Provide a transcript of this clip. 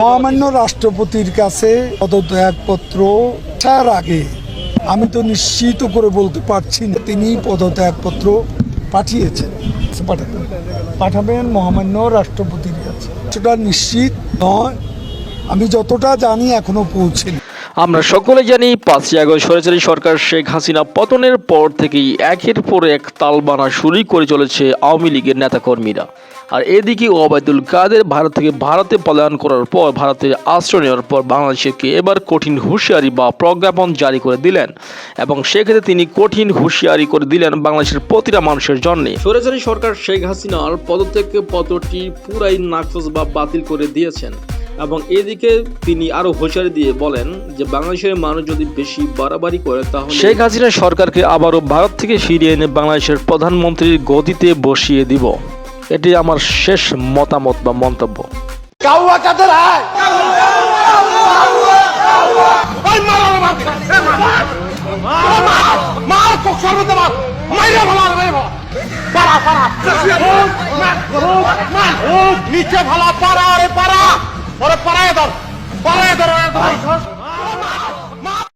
মহামান্য রাষ্ট্রপতির কাছে পদত্যাগপত্র আসার আগে আমি তো নিশ্চিত করে বলতে পারছি না তিনি পদত্যাগপত্র পাঠিয়েছেন। পাঠাবেন। পাঠাবেন মহামান্য রাষ্ট্রপতির কাছে। সেটা নিশ্চিত নয়। আমি যতটা জানি এখনও পৌঁছেনি। আমরা সকলে জানি পাঁচই আগস্ট সরাসরি সরকার শেখ হাসিনা পতনের পর থেকেই একের পর এক তালবানা শুরুই করে চলেছে আওয়ামী লীগের নেতাকর্মীরা। আর এদিকে ওবায়দুল কাদের ভারত থেকে ভারতে পলায়ন করার পর, ভারতে আশ্রয় নেওয়ার পর বাংলাদেশকে এবার কঠিন হুঁশিয়ারি বা প্রজ্ঞাপন জারি করে দিলেন এবং সেক্ষেত্রে তিনি কঠিন হুঁশিয়ারি করে দিলেন বাংলাদেশের প্রতিটা মানুষের জন্য। সরাসরি সরকার শেখ হাসিনার পদত্যাগ পত্রটি পুরাই নাকচ বা বাতিল করে দিয়েছেন। এবং এদিকে তিনি আরও হুঁশিয়ারি দিয়ে বলেন যে বাংলাদেশের মানুষ যদি বেশি বাড়াবাড়ি করে তাহলে শেখ হাসিনা সরকারকে আবারও ভারত থেকে ফিরিয়ে এনে বাংলাদেশের প্রধানমন্ত্রীর গদিতে বসিয়ে দিব। এটি আমার শেষ মতামত বা মন্তব্য। কাউয়া কাদের আয় Bye. Bye.